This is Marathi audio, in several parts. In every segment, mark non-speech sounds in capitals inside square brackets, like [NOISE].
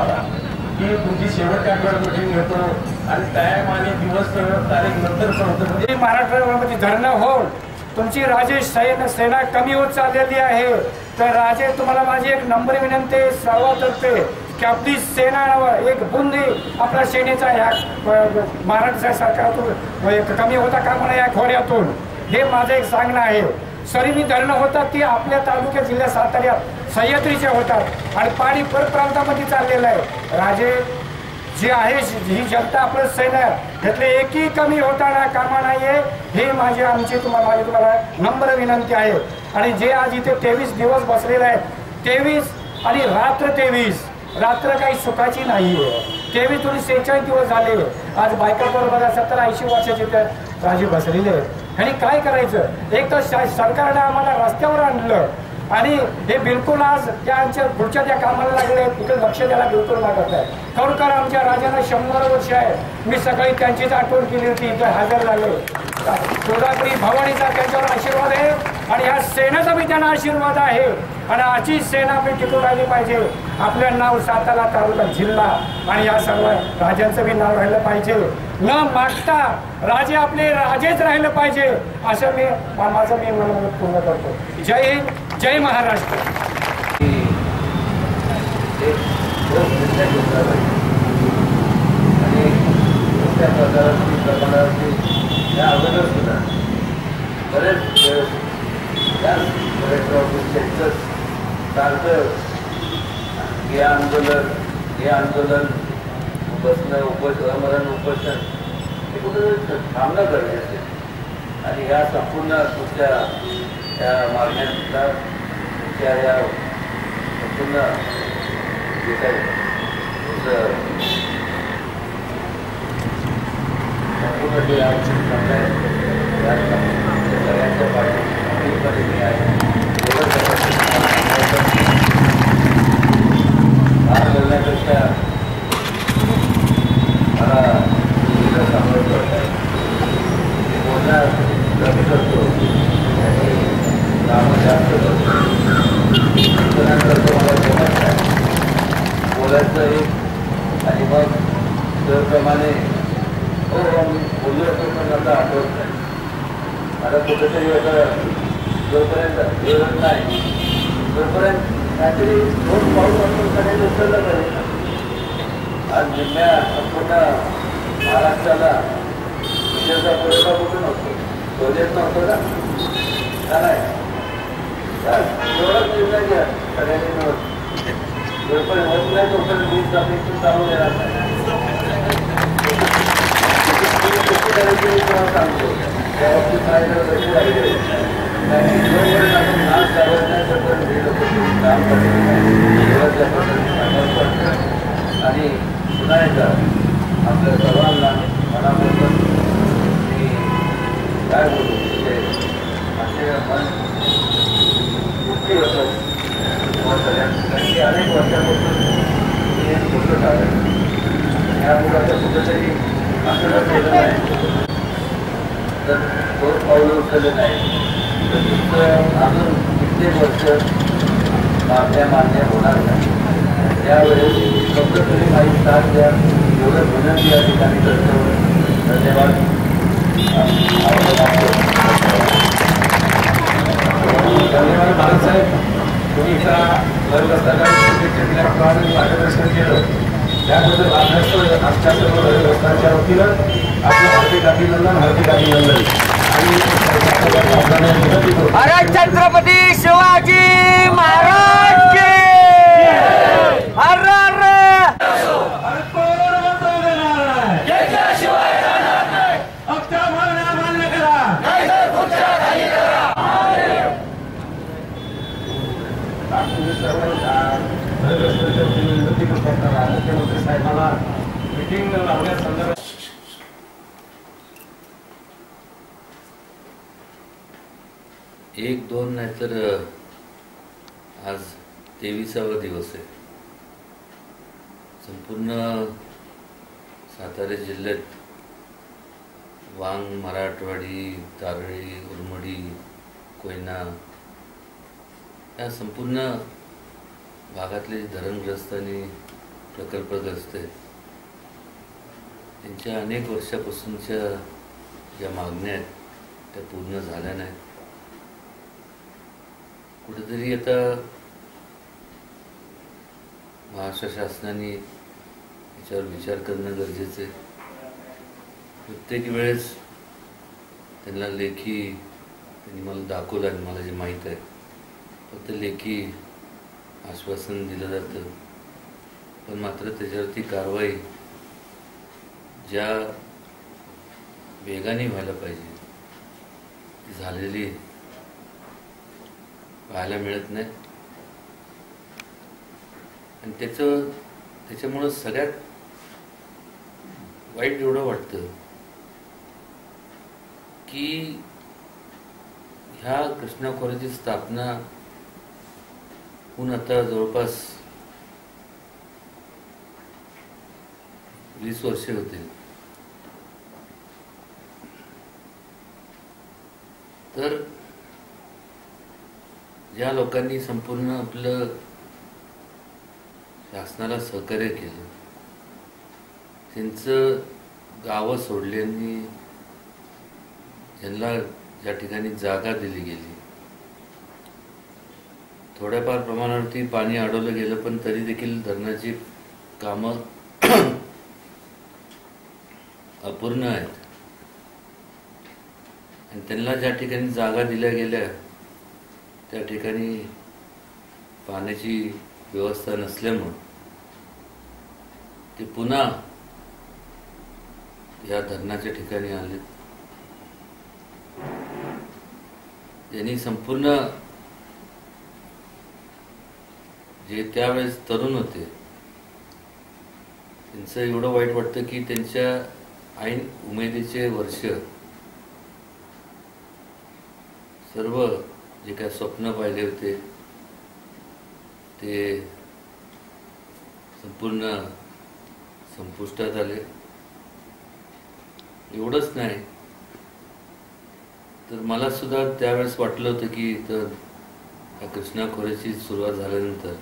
आम्हाला. की तुमची शेवटच्या आठवड्यात मिटिंग घेतो आणि टाइम आणि दिवस तारीख नंतर कळवतो म्हणजे मराठवाड्यामध्ये धरणं होऊन तुमची राजेश सैन सेना कमी होत चाललेली आहे. तर राजे तुम्हाला माझी एक नंबर विनंती आहे. सर्वातर्फे की आपली सेना एक बुंदी आपल्या सेनेचा ह्या महाराष्ट्र सरकारातून कमी होता का म्हणा या खोऱ्यातून. हे माझं एक सांगणं आहे. सरीनी धरणं होतात ती आपल्या तालुक्या जिल्ह्यात साताऱ्यात सह्याद्रीच्या होतात. आणि पाणी परप्रांतामध्ये चाललेलं आहे. राजे जी आहे ही जनता आपलं सैन्य त्यातले एकही कमी होताना कामा नाहीये हे माझी आमची तुम्हाला माझी तुम्हाला नम्र विनंती आहे. आणि जे आज इथे तेवीस दिवस बसलेले आहेत तेवीस आणि रात्र तेवीस रात्र काही सुखाची नाहीये. तेवीस तुम्ही सेहेचाळीस दिवस झाले. आज बायकावर बघा सत्तर ऐंशी वर्षाचे राजे बसलेले आहेत. आणि काय करायचं? एक तर श- आम्हाला रस्त्यावर आणलं. आणि हे बिलकुल आज त्यांच्या पुढच्या त्या कामाला लागले तिकडे लक्ष द्यायला बिलकुल लागत आहे खरोखर आमच्या राजांना शंभर वर्ष आहे. मी सकाळी त्यांचीच आठवण केली होती. इथे हजर झाले. सोलापुरी भवानीचा त्यांच्यावर आशीर्वाद आहे. आणि ह्या सेनेचा बी त्यांना आशीर्वाद आहे. आणि अशी सेना आपली टिकून राहिली पाहिजे. आपलं नाव सातारा तालुका जिल्हा आणि या सर्व राजांचं बी नाव राहिलं पाहिजे. न मागता राजे आपले राजेच राहिलं पाहिजे असं मी माझं मी मनोमत पूर्ण करतो. जय हिंद जय महाराष्ट्र. आणि त्या अगोदर सुद्धा बरेच त्याच सारखं हे आंदोलन हे आंदोलन बसणं उपोष अमरण उपोषण हे कुठं थांबणं गरजेचं आणि ह्या संपूर्ण तुमच्या या मागण्यांचा तुमच्या या संपूर्ण जे काही तुमचं संपूर्ण जे आमची क्षमता आहे त्या सगळ्यांच्या पाठीमध्ये मी आहे भाग बोलण्यापेक्षा मला मुलीला सांभाळत वाटतं मी बोलणार कमी करतो आणि कामं जास्त करतो इतरांसारखं मला जमत नाही बोलायचं एक आणि मग त्याप्रमाणे हो हो मी बोललो होतो पण आता आठवत नाही. मला कुठेतरी आता जोपर्यंत जेवण नाही तोपर्यंत काहीतरी दोन पाऊस आपण सगळ्यांनी उचललं पाहिजे आज निम्म्या संपूर्ण महाराष्ट्राला विजयाचा पुरेसा कुठून होतो सोनेत नव्हतं का का नाही निर्णय घ्या सगळ्यांनी मिळून जोपर्यंत होत नाही तोपर्यंत वीज अपेक्षा चालू देणार नाही सांगतो त्या बाबतीत कशी जोपर्यंत आपण चालवत नाही तोपर्यंत काम करत नाही आणि पुन्हा एकदा आपल्या सर्वांना मनापासून मी काय बोलू म्हणजे माझे मन दुःखी होतं. तुम्हा कारण की अनेक वर्षापासून मी हे बोलत आहे. या मुलाचं कुठेतरी आपल्याला केलं नाही. तर दोन पावलं उचलले नाही. तर तुमचं अजून कित्येक वर्ष मागण्या मान्य होणार नाही. त्यावेळेस फक्त काही साथ द्या एवढं विनंती या ठिकाणी करतो धन्यवाद. धन्यवाद बाळासाहेब. तुम्ही इथं वर्ग असताना मार्गदर्शन केलं. त्याबद्दल आमच्या आमच्या सर्व ग्रस्तांच्या वतीनं आपलं हार्दिक अभिनंदन हार्दिक अभिनंदन. आणि विनंती करू छत्रपती शिवाजी महाराज की हर हर तुम्ही सर्व ग्रस्तांच्या वतीनं विनंती करत असताना मुख्यमंत्री साहेबांना मिटिंग लावण्यासंदर्भात एक दोन नाहीतर आज तेविसावा दिवस आहे. संपूर्ण सातारा जिल्ह्यात वांग मराठवाडी तारळी उरमडी कोयना या संपूर्ण भागातले धरणग्रस्त आणि प्रकल्पग्रस्त आहेत. त्यांच्या अनेक वर्षापासूनच्या ज्या मागण्या आहेत त्या पूर्ण झाल्या नाहीत. कुठेतरी आता महाराष्ट्र शासनाने याच्यावर विचार करणं गरजेचं आहे. प्रत्येक वेळेस त्यांना लेखी त्यांनी मला दाखवलं आणि मला जे माहीत आहे फक्त लेखी आश्वासन दिलं जातं. पण मात्र त्याच्यावरती कारवाई ज्या वेगाने व्हायला पाहिजे ती झालेली पाहायला मिळत नाही. आणि त्याचं त्याच्यामुळं सगळ्यात वाईट एवढं वाटतं की ह्या कृष्णा कॉलेजची स्थापना होऊन आता जवळपास वीस वर्षे होतील. तर ज्या लोकांनी संपूर्ण आपलं शासनाला सहकार्य केलं त्यांचं गावं सोडली आणि ज्यांना ज्या ठिकाणी जागा दिली गेली. थोड्याफार प्रमाणावरती पाणी अडवलं गेलं पण तरी देखील धरणाची कामं [CLEARS THROAT] अपूर्ण आहेत. आणि त्यांना ज्या ठिकाणी जागा दिल्या गेल्या त्या ठिकाणी पाण्याची व्यवस्था नसल्यामुळं ते पुन्हा या धरणाच्या ठिकाणी आले. यांनी संपूर्ण जे त्यावेळेस तरुण होते त्यांचं एवढं वाईट वाटतं की त्यांच्या ऐन उमेदीचे वर्ष सर्व जे काय स्वप्न पाहिले होते ते संपूर्ण संपुष्टात आले. एवढंच नाही. तर मला सुद्धा त्यावेळेस वाटलं होतं की इथं या कृष्णा खोऱ्याची सुरुवात झाल्यानंतर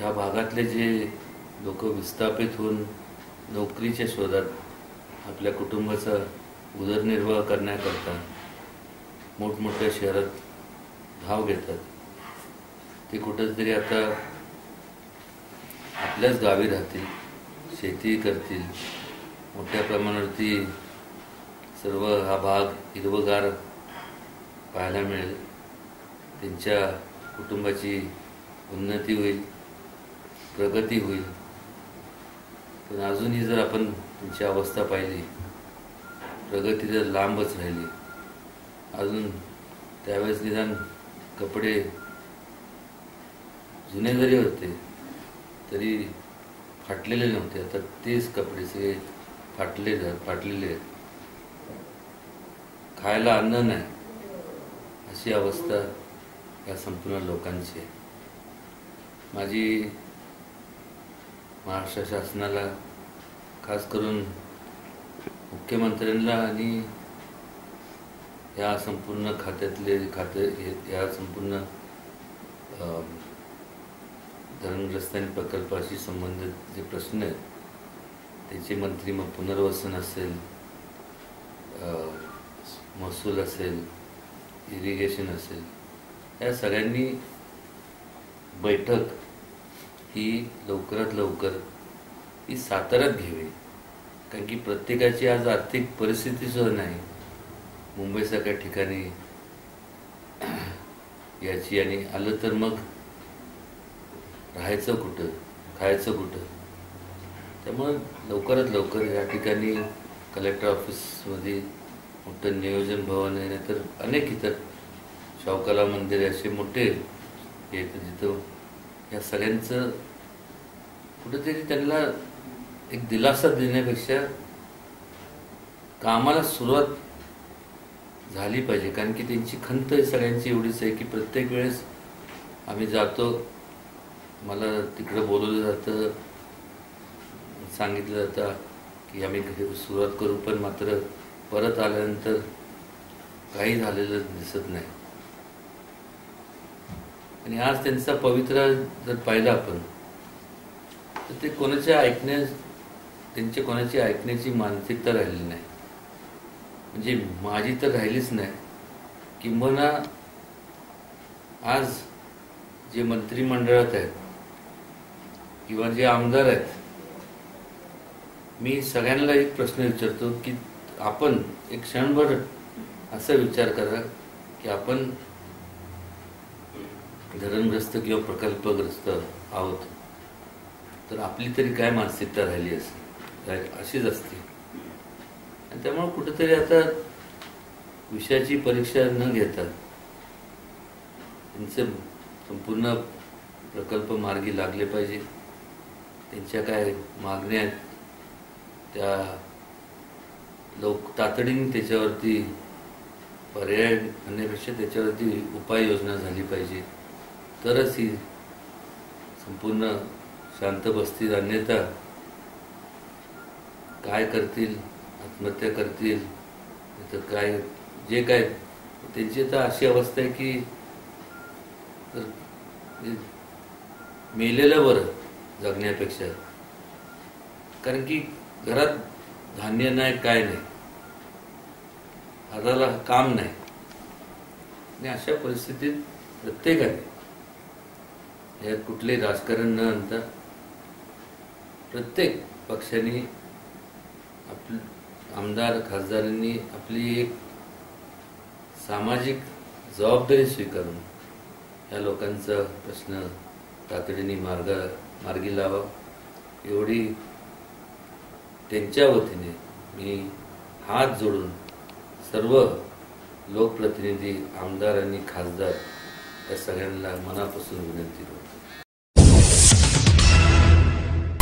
या भागातले जे लोक विस्थापित होऊन नोकरीच्या शोधात आपल्या कुटुंबाचा उदरनिर्वाह करण्याकरता मोठमोठ्या शहरात धाव घेतात. ते कुठंतरी आता आपल्याच गावी राहतील शेती करतील. मोठ्या प्रमाणावरती सर्व हा भाग हिरवगार पाहायला मिळेल. त्यांच्या कुटुंबाची उन्नती होईल प्रगती होईल. पण अजूनही जर आपण त्यांची अवस्था पाहिली प्रगती तर लांबच राहिली अजून त्यावेळेस निदान कपडे जुने जरी होते तरी फाटलेले नव्हते. आता तेच कपडे सगळे फाटले फाटलेले आहेत. खायला अन्न नाही. अशी अवस्था या संपूर्ण लोकांची आहे. माझी महाराष्ट्र शासनाला खास करून मुख्यमंत्र्यांना आणि या संपूर्ण खात्यातले खाते हे- या संपूर्ण अं, धरणग्रस्त आणि प्रकल्पाशी संबंधित जे प्रश्न आहेत त्याचे मंत्री मग पुनर्वसन असेल महसूल असेल इरिगेशन असेल या सगळ्यांनी बैठक ही लवकरात लवकर ही साताऱ्यात घ्यावी. कारण की प्रत्येकाची आज आर्थिक परिस्थिती सुद्धा नाही. मुंबईसारख्या ठिकाणी याची आणि आलं तर मग राहायचं कुठं खायचं कुठं? त्यामुळं लवकरात लवकर या ठिकाणी कलेक्टर ऑफिसमध्ये मोठं नियोजन भवन आहे नाहीतर अनेक इतर शावकला मंदिर असे मोठे हे जिथं या सगळ्यांचं कुठेतरी त्यांना एक दिलासा देण्यापेक्षा कामाला सुरुवात झाली पाहिजे कारण की त्यांची खंत सगळ्यांची एवढीच आहे की प्रत्येक वेळेस आम्ही जातो मला तिकडं बोलवलं जातं सांगितलं जातं की आम्ही सुरुवात करू पण मात्र परत आल्यानंतर काही झालेलं दिसत नाही. आणि आज त्यांचा पवित्रा जर पाहिला आपण तर ते कोणाच्या ऐकण्या त्यांच्या कोणाची ऐकण्याची मानसिकता राहिलेली नाही. म्हणजे माझी तर राहिलीच नाही किंबहुना आज जे मंत्रिमंडळात आहेत किंवा जे आमदार आहेत मी सगळ्यांना एक प्रश्न विचारतो की आपण एक क्षणभर असा विचार करा की आपण धरणग्रस्त किंवा प्रकल्पग्रस्त आहोत. तर आपली तरी काय मानसिकता राहिली असेल? अशीच असते. आणि त्यामुळे कुठेतरी आता विषयाची परीक्षा न घेता त्यांचे संपूर्ण प्रकल्प मार्गी लागले पाहिजे. त्यांच्या काय मागण्या आहेत? त्या लोक तातडीने त्याच्यावरती पर्याय आणण्यापेक्षा त्याच्यावरती उपाययोजना झाली पाहिजे. तरच ही संपूर्ण शांत बसतील अन्यथा काय करतील आत्महत्या करतील तर काय जे काय त्यांची तर अशी अवस्था आहे की तर मेलेलं बरं जगण्यापेक्षा. कारण की घरात धान्य नाही काय नाही. हाताला काम नाही. आणि अशा परिस्थितीत प्रत्येकाने यात कुठले राजकारण न आणता प्रत्येक पक्षाने आप आमदार खासदारांनी आपली एक सामाजिक जबाबदारी स्वीकारून या लोकांचा प्रश्न तातडीने मार्ग मार्गी लावा एवढी त्यांच्या वतीने मी हात जोडून सर्व लोकप्रतिनिधी आमदार आणि खासदार या सगळ्यांना मनापासून विनंती करतो.